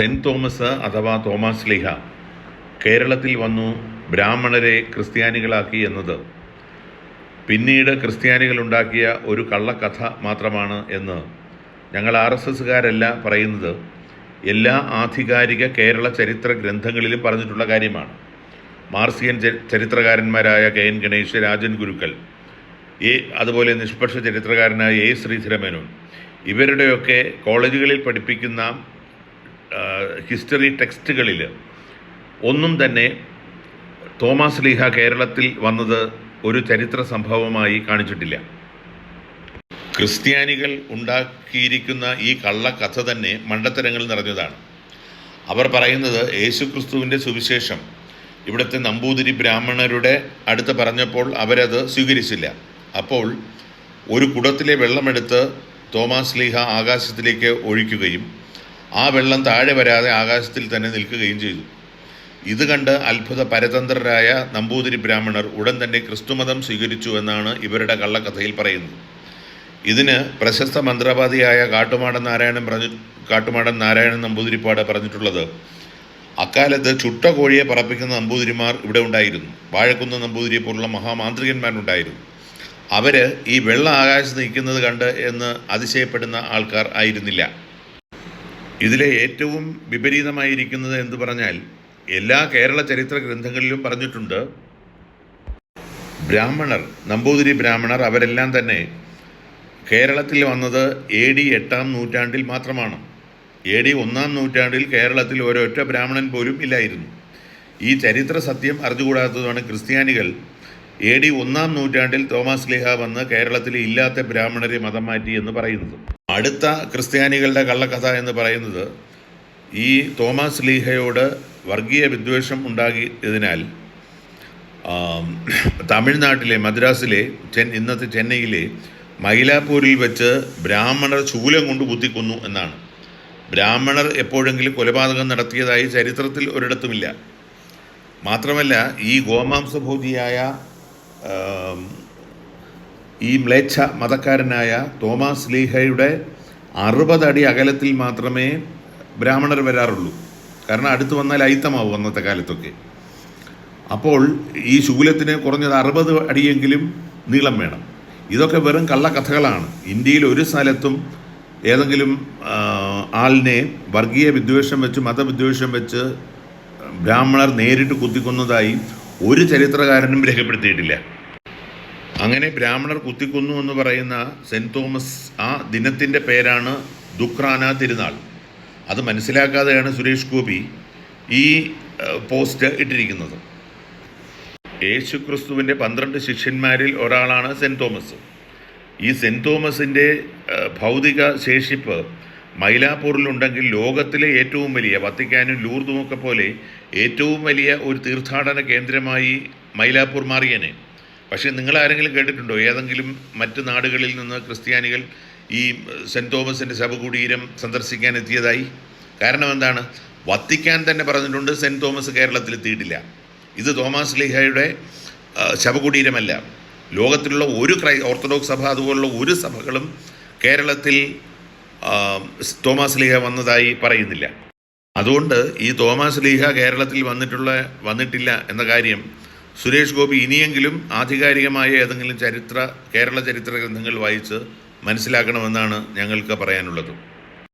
Saint Thomas അഥവാ Thomas ലീഹ കേരളത്തിൽ വന്നു ബ്രാഹ്മണരെ ക്രിസ്ത്യാനികളാക്കി എന്നത്. പിന്നീട് ക്രിസ്ത്യാനികൾ ഉണ്ടാക്കിയ ഒരു കള്ളക്കഥ മാത്രമാണ് എന്ന് ഞങ്ങൾ ആർ എസ് എസ്സുകാരല്ല പറയുന്നത്. എല്ലാ ആധികാരിക കേരള ചരിത്ര ഗ്രന്ഥങ്ങളിലും പറഞ്ഞിട്ടുള്ള കാര്യമാണ്. മാർസിയൻ ചരിത്രകാരന്മാരായ കെ എൻ ഗണേഷ് രാജൻ ഗുരുക്കൽ എ അതുപോലെ നിഷ്പക്ഷ ചരിത്രകാരനായ എ ശ്രീധരമേനോൻ ഇവരുടെയൊക്കെ കോളേജുകളിൽ പഠിപ്പിക്കുന്ന ഹിസ്റ്ററി ടെക്സ്റ്റുകളിൽ ഒന്നും തന്നെ തോമസ് ലീഹ കേരളത്തിൽ വന്നത് ഒരു ചരിത്ര സംഭവമായി കാണിച്ചിട്ടില്ല. ക്രിസ്ത്യാനികൾ ഉണ്ടാക്കിയിരിക്കുന്ന ഈ കള്ളക്കഥ തന്നെ മണ്ടത്തരങ്ങൾ നിറഞ്ഞതാണ്. അവർ പറയുന്നത് യേശുക്രിസ്തുവിന്റെ സുവിശേഷം. ഇവിടുത്തെ നമ്പൂതിരി ബ്രാഹ്മണരുടെ അടുത്ത് പറഞ്ഞപ്പോൾ അവരത് സ്വീകരിച്ചില്ല. അപ്പോൾ ഒരു കുടത്തിലെ വെള്ളമെടുത്ത് തോമാസ് ലീഹ ആകാശത്തിലേക്ക് ഒഴിക്കുകയും ആ വെള്ളം താഴെ വരാതെ ആകാശത്തിൽ തന്നെ നിൽക്കുകയും ചെയ്തു. ഇത് കണ്ട് അത്ഭുത പരതന്ത്രരായ നമ്പൂതിരി ബ്രാഹ്മണർ ഉടൻ തന്നെ ക്രിസ്തുമതം സ്വീകരിച്ചു എന്നാണ് ഇവരുടെ കള്ളക്കഥയിൽ പറയുന്നത്. ഇതിന് പ്രശസ്ത മന്ത്രവാദിയായ കാട്ടുമാടൻ നാരായണൻ പറഞ്ഞു കാട്ടുമാടൻ നാരായണൻ നമ്പൂതിരിപ്പാട് പറഞ്ഞിട്ടുള്ളത് അക്കാലത്ത് ചുട്ട കോഴിയെ പറപ്പിക്കുന്ന നമ്പൂതിരിമാർ ഇവിടെ ഉണ്ടായിരുന്നു. വാഴക്കുന്ന് നമ്പൂതിരിയെ പോലുള്ള മഹാമാന്ത്രികന്മാരുണ്ടായിരുന്നു. അവർ ഈ വെള്ളം ആകാശത്ത് നിൽക്കുന്നത് കണ്ട് എന്ന് അതിശയപ്പെടുന്ന ആൾക്കാർ ആയിരുന്നില്ല. ഇതിലെ ഏറ്റവും വിപരീതമായിരിക്കുന്നത് എന്ന് പറഞ്ഞാൽ എല്ലാ കേരള ചരിത്ര ഗ്രന്ഥങ്ങളിലും പറഞ്ഞിട്ടുണ്ട് ബ്രാഹ്മണർ നമ്പൂതിരി ബ്രാഹ്മണർ അവരെല്ലാം തന്നെ കേരളത്തിൽ വന്നത് എ ഡി എട്ടാം നൂറ്റാണ്ടിൽ മാത്രമാണ്. എ ഡി ഒന്നാം നൂറ്റാണ്ടിൽ കേരളത്തിൽ ഒരൊറ്റ ബ്രാഹ്മണൻ പോലും ഇല്ലായിരുന്നു. ഈ ചരിത്ര സത്യം അറിഞ്ഞുകൂടാത്തതാണ് ക്രിസ്ത്യാനികൾ. എ ഡി ഒന്നാം നൂറ്റാണ്ടിൽ തോമസ് ലേഹ വന്ന് കേരളത്തിൽ ഇല്ലാത്ത ബ്രാഹ്മണരെ മതം മാറ്റി എന്ന് പറയുന്നത്. അടുത്ത ക്രിസ്ത്യാനികളുടെ കള്ളക്കഥ എന്ന് പറയുന്നത് ഈ തോമസ് ലീഹയോട് വർഗീയ വിദ്വേഷം ഉണ്ടാകിയതിനാൽ തമിഴ്നാട്ടിലെ മദ്രാസിലെ ചെ ഇന്നത്തെ ചെന്നൈയിലെ മൈലാപ്പൂരിൽ വെച്ച് ബ്രാഹ്മണർ ശൂലം കൊണ്ട് കുത്തിക്കൊന്നു എന്നാണ്. ബ്രാഹ്മണർ എപ്പോഴെങ്കിലും കൊലപാതകം നടത്തിയതായി ചരിത്രത്തിൽ ഒരിടത്തുമില്ല. മാത്രമല്ല ഈ ഗോമാംസഭോജിയായ ഈ മ്ലേച്ഛ മതക്കാരനായ തോമസ് ലീഹയുടെ അറുപതടി അകലത്തിൽ മാത്രമേ ബ്രാഹ്മണർ വരാറുള്ളൂ. കാരണം അടുത്ത് വന്നാൽ അയിത്തമാവും അന്നത്തെ കാലത്തൊക്കെ. അപ്പോൾ ഈ ശൂലത്തിന് കുറഞ്ഞത് അറുപത് അടിയെങ്കിലും നീളം വേണം. ഇതൊക്കെ വെറും കള്ളക്കഥകളാണ്. ഇന്ത്യയിൽ ഒരു സ്ഥലത്തും ഏതെങ്കിലും ആളിനെ വർഗീയ വിദ്വേഷം വെച്ച് മതവിദ്വേഷം വെച്ച് ബ്രാഹ്മണർ നേരിട്ട് കുത്തിക്കൊന്നതായി ഒരു ചരിത്രകാരനും രേഖപ്പെടുത്തിയിട്ടില്ല. അങ്ങനെ ബ്രാഹ്മണർ കുത്തിക്കുന്നു എന്ന് പറയുന്ന സെന്റ് തോമസ് ആ ദിനത്തിന്റെ പേരാണ് ദുഖ്രാന തിരുനാൾ. അത് മനസ്സിലാക്കാതെയാണ് സുരേഷ് ഗോപി ഈ പോസ്റ്റ് ഇട്ടിരിക്കുന്നത്. യേശുക്രിസ്തുവിന്റെ പന്ത്രണ്ട് ശിഷ്യന്മാരിൽ ഒരാളാണ് സെന്റ് തോമസ്. ഈ സെന്റ് തോമസിന്റെ ഭൗതിക ശേഷിപ്പ് മൈലാപ്പൂരിലുണ്ടെങ്കിൽ ലോകത്തിലെ ഏറ്റവും വലിയ വത്തിക്കാനും ലൂർദുമൊക്കെ പോലെ ഏറ്റവും വലിയ ഒരു തീർത്ഥാടന കേന്ദ്രമായി മൈലാപ്പൂർ മാറിയനെ. പക്ഷേ നിങ്ങൾ ആരെങ്കിലും കേട്ടിട്ടുണ്ടോ? ഏതെങ്കിലും മറ്റ് നാടുകളിൽ നിന്ന് ക്രിസ്ത്യാനികൾ ഈ സെന്റ് തോമസിന്റെ ശവകുടീരം സന്ദർശിക്കാൻ എത്തിയതായി? കാരണം എന്താണ്? വത്തിക്കാൻ തന്നെ പറഞ്ഞിട്ടുണ്ട് സെന്റ് തോമസ് കേരളത്തിൽ എത്തിയിട്ടില്ല. ഇത് തോമസ് ലീഹയുടെ ശവകുടീരമല്ല. ലോകത്തിലുള്ള ഒരു ക്രൈ ഓർത്തഡോക്സ് സഭ അതുപോലുള്ള ഒരു സഭകളും കേരളത്തിൽ തോമസ് ലീഹ വന്നതായി പറയുന്നില്ല. അതുകൊണ്ട് ഈ തോമസ് ലീഹ കേരളത്തിൽ വന്നിട്ടുള്ള വന്നിട്ടില്ല എന്ന കാര്യം സുരേഷ് ഗോപി ഇനിയെങ്കിലും ആധികാരികമായ ഏതെങ്കിലും ചരിത്ര കേരള ചരിത്ര ഗ്രന്ഥങ്ങൾ വായിച്ച് മനസ്സിലാക്കണമെന്നാണ് ഞങ്ങൾക്ക് പറയാനുള്ളത്.